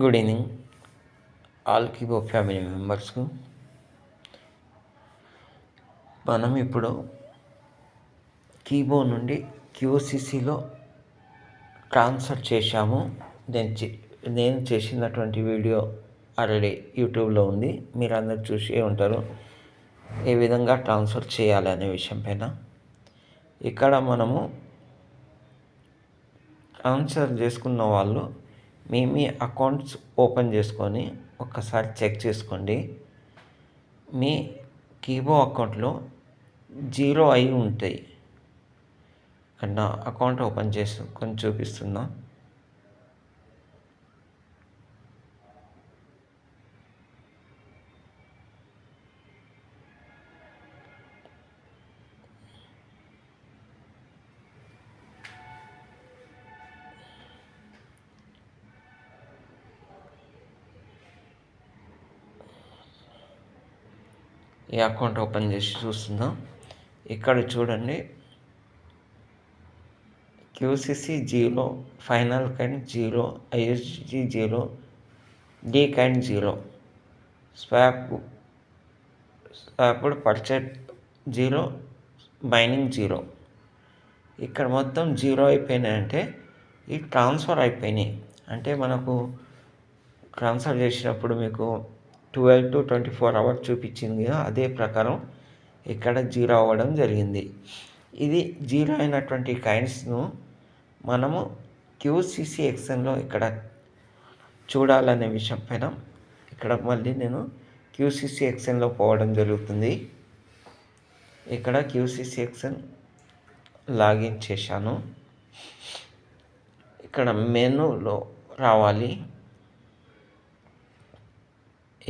Good evening all కీబో family మెంబర్స్కు మనం ఇప్పుడు కీబో నుండి క్యూసీసీలో ట్రాన్స్ఫర్ చేశాము. నేను నేను చేసినటువంటి వీడియో ఆల్రెడీ యూట్యూబ్లో ఉంది. మీరు అందరు చూసే ఉంటారు ఏ విధంగా ట్రాన్స్ఫర్ చేయాలి అనే విషయం పైన. ఇక్కడ మనము ట్రాన్స్ఫర్ చేసుకున్న వాళ్ళు మీ మీ అకౌంట్స్ ఓపెన్ చేసుకొని ఒక్కసారి చెక్ చేసుకోండి. మీ కీబో అకౌంట్లో జీరో అయి ఉంటాయి. నా అకౌంట్ ఓపెన్ చేసుకొని చూపిస్తున్నా. ఈ అకౌంట్ ఓపెన్ చేసి చూస్తున్నాం. ఇక్కడ చూడండి. QCC zero final kind zero ISG zero D kind zero. Swap swapped పర్చెట్ zero mining zero. ఇక్కడ మొత్తం జీరో అయిపోయినాయి అంటే ఈ ట్రాన్స్ఫర్ అయిపోయినాయి. అంటే మనకు ట్రాన్స్ఫర్ చేసినప్పుడు మీకు twelve to twenty four hours చూపించింది కదా అదే ప్రకారం ఇక్కడ జీరో అవ్వడం జరిగింది. ఇది జీరో అయినటువంటి కాయిన్స్ను మనము క్యూసిసి ఎక్సన్లో ఇక్కడ చూడాలనే విషయం పైన ఇక్కడ మళ్ళీ నేను క్యూసిసి ఎక్సన్లో పోవడం జరుగుతుంది. ఇక్కడ క్యూసిసి ఎక్సన్ లాగిన్ చేశాను. ఇక్కడ మెనూలో రావాలి.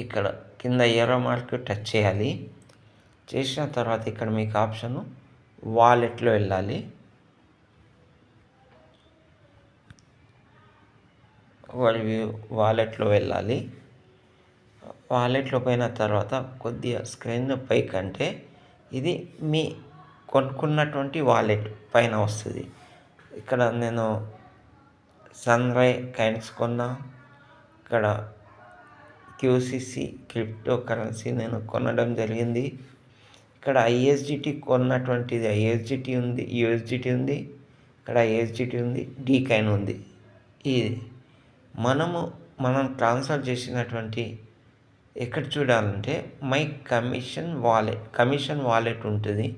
ఇక్కడ కింద ఎర్ర మార్క్ టచ్ చేయాలి. చేసిన తర్వాత ఇక్కడ మీకు ఆప్షన్ వాలెట్లో వెళ్ళాలి. వాలెట్లో వెళ్ళాలి. వాలెట్లో పోయిన తర్వాత కొద్దిగా స్క్రీన్ పై కంటే ఇది మీ కొనుక్కున్నటువంటి వాలెట్ పైన వస్తుంది. ఇక్కడ నేను సన్ రై కైండ్స్ కొన్నా. ఇక్కడ క్యూసిసి క్రిప్టో కరెన్సీ నేను కొనడం జరిగింది. ఇక్కడ ఐఎస్జిటి కొన్నటువంటిది ఐఎస్జిటి ఉంది యూఎస్జిటి ఉంది ఇక్కడ ఐఎస్జిటి ఉంది డీకైన్ ఉంది. ఇది మనము మనం ట్రాన్స్ఫర్ చేసినటువంటి ఎక్కడ చూడాలంటే my commission wallet commission wallet ఉంటుంది.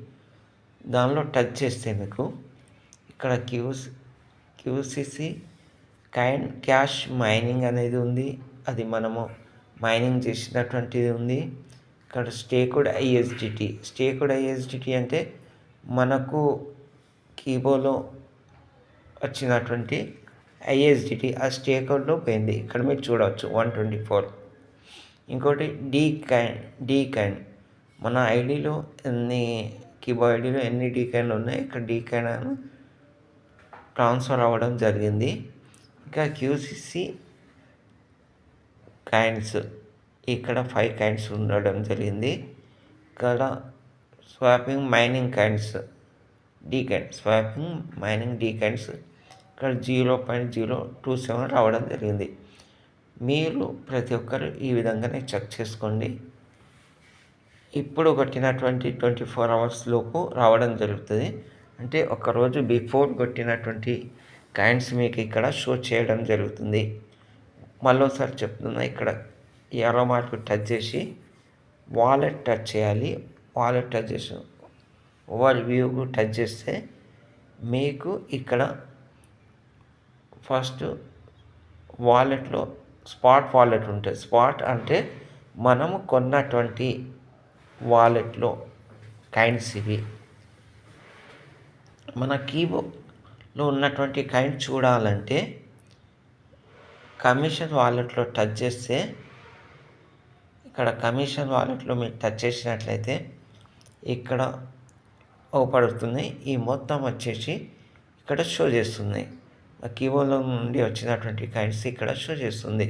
దానిలో టచ్ చేస్తే మీకు ఇక్కడ క్యూస్ క్యూసిసి కైన్ క్యాష్ మైనింగ్ అనేది ఉంది. అది మనము మైనింగ్ చేసినటువంటిది ఉంది. ఇక్కడ స్టేకుడ్ ఐఎస్డిటి స్టేకుడ్ ఐఎస్డిటి అంటే మనకు కీబోర్డ్లో వచ్చినటువంటి ఐఎస్డిటి ఆ స్టేకుడ్లో పోయింది. ఇక్కడ మీరు చూడవచ్చు వన్ ట్వంటీ ఫోర్. ఇంకోటి డీ క్యాన్ డీ క్యాన్ మన ఐడిలో ఎన్ని కీబోర్డ్ ఐడిలో ఎన్ని డీ క్యాన్లు ఉన్నాయి ఇక్కడ డీ క్యాన్ ట్రాన్స్ఫర్ అవ్వడం జరిగింది. ఇంకా క్యూసిసి కైండ్స్ ఇక్కడ ఫైవ్ కాయిన్స్ ఉండడం జరిగింది. ఇక్కడ swapping mining coins D kind swapping mining D kinds ఇక్కడ zero point zero two seven రావడం జరిగింది. మీరు ప్రతి ఒక్కరు ఈ విధంగానే చెక్ చేసుకోండి. ఇప్పుడు కొట్టినటువంటి ట్వంటీ ఫోర్ అవర్స్ లోపు రావడం జరుగుతుంది. అంటే ఒకరోజు బిఫోర్ కొట్టినటువంటి కాయిన్స్ మీకు ఇక్కడ షో చేయడం జరుగుతుంది. మళ్ళీసారి చెప్తున్నా ఇక్కడ ఎర్ర మార్కు టచ్ చేసి వాలెట్ టచ్ చేయాలి. వాలెట్ టచ్ చేసి ఓవర్ వ్యూకు టచ్ చేస్తే మీకు ఇక్కడ ఫస్ట్ వాలెట్లో స్పాట్ వాలెట్ ఉంటుంది. స్పాట్ అంటే మనము కొన్నటువంటి వాలెట్లో కైండ్స్ ఇవి. మన కీబోర్డ్లో ఉన్నటువంటి కైండ్ చూడాలంటే కమిషన్ వాలెట్లో టచ్ చేస్తే ఇక్కడ కమిషన్ వాలెట్లో మీరు టచ్ చేసినట్లయితే ఇక్కడ ఓపడుతుంది. ఈ మొత్తం వచ్చేసి ఇక్కడ షో చేస్తుంది. కీబోర్డ్లో నుండి వచ్చినటువంటి కైండ్స్ ఇక్కడ షో చేస్తుంది.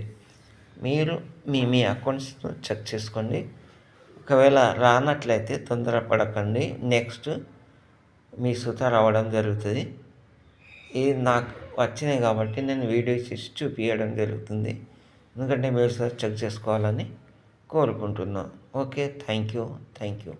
మీరు మీ మీ అకౌంట్స్ను చెక్ చేసుకోండి. ఒకవేళ రానట్లయితే తొందరపడకండి. నెక్స్ట్ మీ సుత రావడం జరుగుతుంది. ఇది నాకు వచ్చినాయి కాబట్టి నేను వీడియో చేసి చూపించడం జరుగుతుంది. ఎందుకంటే మీరు సార్ చెక్ చేసుకోవాలని కోరుకుంటున్నాను okay thank you thank you